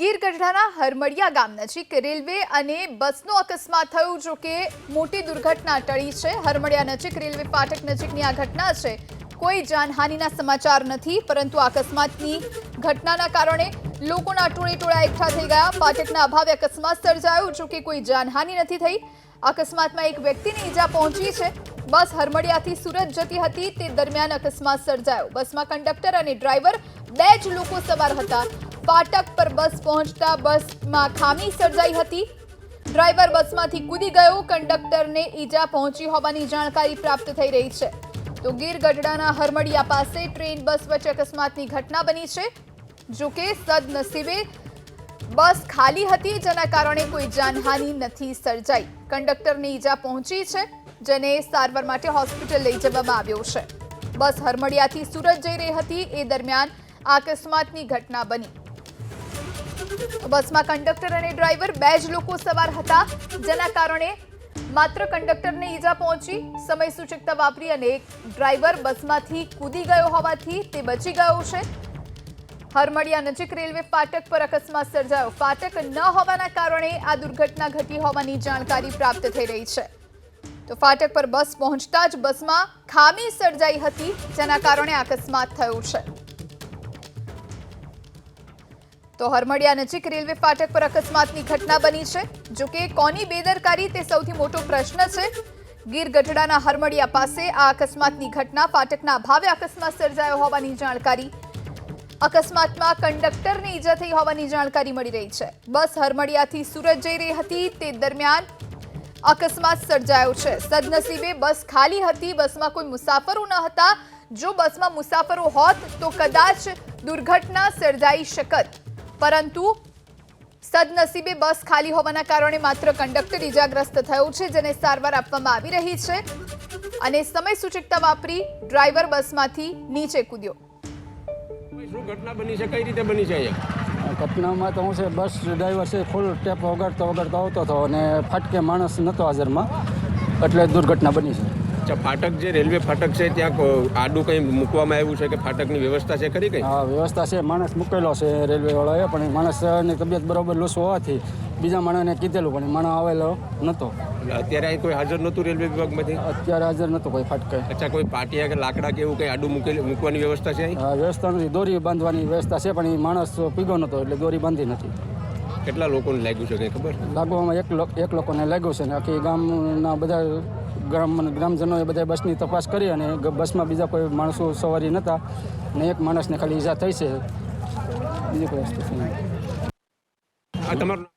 ગીર ગઢડાના હરમડિયા ગામ નજીક રેલવે અને બસનો અકસ્માત થયો, જો કે મોટી દુર્ઘટના ટળી છે. હરમડિયા નજીક રેલવે ફાટક નજીકની આ ઘટના છે. કોઈ જાનહાનિના સમાચાર નથી, પરંતુ અકસ્માતની ઘટનાના કારણે લોકોના ટોળે ટોળા એકઠા થઈ ગયા. ફાટકના અભાવે અકસ્માત સર્જાયો, જો કે કોઈ જાનહાનિ નથી થઈ. અકસ્માતમાં એક વ્યક્તિને ઈજા પહોંચી છે. બસ હરમડિયાથી સુરત જતી હતી. તે દરમિયાન અકસ્માત સર્જાયો. બસમાં કંડક્ટર અને ડ્રાઈવર બે જ લોકો સવાર હતા. ફાટક પર બસ પહોંચતા બસમાં ખામી સર્જાઈ હતી. ડ્રાઈવર બસમાંથી કૂદી ગયો, કંડક્ટરને ઈજા પહોંચી હોવાની જાણકારી પ્રાપ્ત થઈ રહી છે. તો ગીર ગઢડાના હરમડિયા પાસે ટ્રેન, બસ વચ્ચે અકસ્માતની ઘટના બની છે. જો કે સદનસીબે બસ ખાલી હતી, જેના કારણે કોઈ જાનહાનિ નથી સર્જાઈ. કંડક્ટરને ઈજા પહોંચી છે, જેને સારવાર માટે હોસ્પિટલ લઈ જવામાં આવ્યો છે. બસ હરમડિયાથી સુરત જઈ રહી હતી, એ દરમિયાન આ અકસ્માતની ઘટના બની. બસમાં કંડક્ટર અને ડ્રાઈવર બે જ લોકો સવાર હતા. જેના કારણે માત્ર કંડક્ટરને ઈજા પહોંચી. સમય સૂચકતા વાપરી અને એક ડ્રાઈવર બસમાંથી કૂદી ગયો હોવાથી તે બચી ગયો છે. હરમડિયા નજીક રેલવે ફાટક પર અકસ્માત સર્જાયો. ફાટક ન હોવાના કારણે આ દુર્ઘટના ઘટી હોવાની જાણકારી પ્રાપ્ત થઈ રહી છે. તો ફાટક પર બસ પહોંચતા જ બસમાં ખામી સર્જાઈ હતી, જેના કારણે અકસ્માત થયો છે. તો હરમડિયા નજીક રેલવે ફાટક પર અકસ્માતની ઘટના બની છે. જો કે કોની બેદરકારી તે સૌથી મોટો પ્રશ્ન છે. ગીર ગઢડાના હરમડિયા પાસે આ અકસ્માતની ઘટના ફાટકના અભાવે અકસ્માત સર્જાયો હોવાની જાણકારી. અકસ્માતમાં કંડક્ટરને ઈજા થઈ હોવાની જાણકારી મળી રહી છે. બસ હરમડિયાથી સુરત જઈ રહી હતી. તે દરમિયાન અકસ્માત સર્જાયો છે. સદનસીબે બસ ખાલી હતી. બસમાં કોઈ મુસાફરો ન હતા. જો બસમાં મુસાફરો હોત તો કદાચ દુર્ઘટના સર્જાઈ શકત. પરંતુ સદનસીબે બસ ખાલી હોવાના કારણે માત્ર કંડક્ટર ઈજાગ્રસ્ત થયો છે જેને સારવાર આપવામાં આવી રહી છે અને સમય સૂચકતા વાપરી ડ્રાઈવર બસમાંથી નીચે કૂદ્યો. શું ઘટના બની છે? કઈ રીતે બની છે અહીંયા ઘટનામાં તો હું છે બસ ડ્રાઈવર છે ફૂલ ટેપ વગાડતો વગાડતો આવતો હતો અને ફટકે માણસ નહોતો હાજરમાં. એટલે દુર્ઘટના બની છે. અચ્છા ફાટક જે રેલવે ફાટક છે ત્યાં આડું કંઈ મૂકવામાં આવ્યું છે કે ફાટકની વ્યવસ્થા છે ખરી કઈ? હા વ્યવસ્થા છે. માણસ મૂકેલો છે રેલવેવાળાએ પણ એ માણસની તબિયત બરોબર લૂસ હોવાથી બીજા માણસને કીધેલું પણ માણસ આવેલો નહોતો અત્યારે અહીં કોઈ હાજર નહોતું રેલવે વિભાગમાંથી? અત્યારે હાજર નહોતો કોઈ ફાટકે. અચ્છા કોઈ પાટિયા કે લાકડા કે એવું કંઈ આડું મૂકેલું મૂકવાની વ્યવસ્થા છે હા વ્યવસ્થા નથી. દોરી બાંધવાની વ્યવસ્થા છે પણ એ માણસ પીગો નહોતો એટલે દોરી બાંધી નથી. કેટલા લોકોને લાગ્યું છે કંઈ ખબર? લાગવામાં એક એક લોકોને લાગ્યું છે ને આખી ગામના બધા ગ્રામ ગ્રામજનોએ બધા બસની તપાસ કરી અને બસમાં બીજા કોઈ માણસો સવારી નહોતા ને એક માણસને ખાલી ઈજા થઈ છે. બીજી કોઈ વસ્તુ તમારું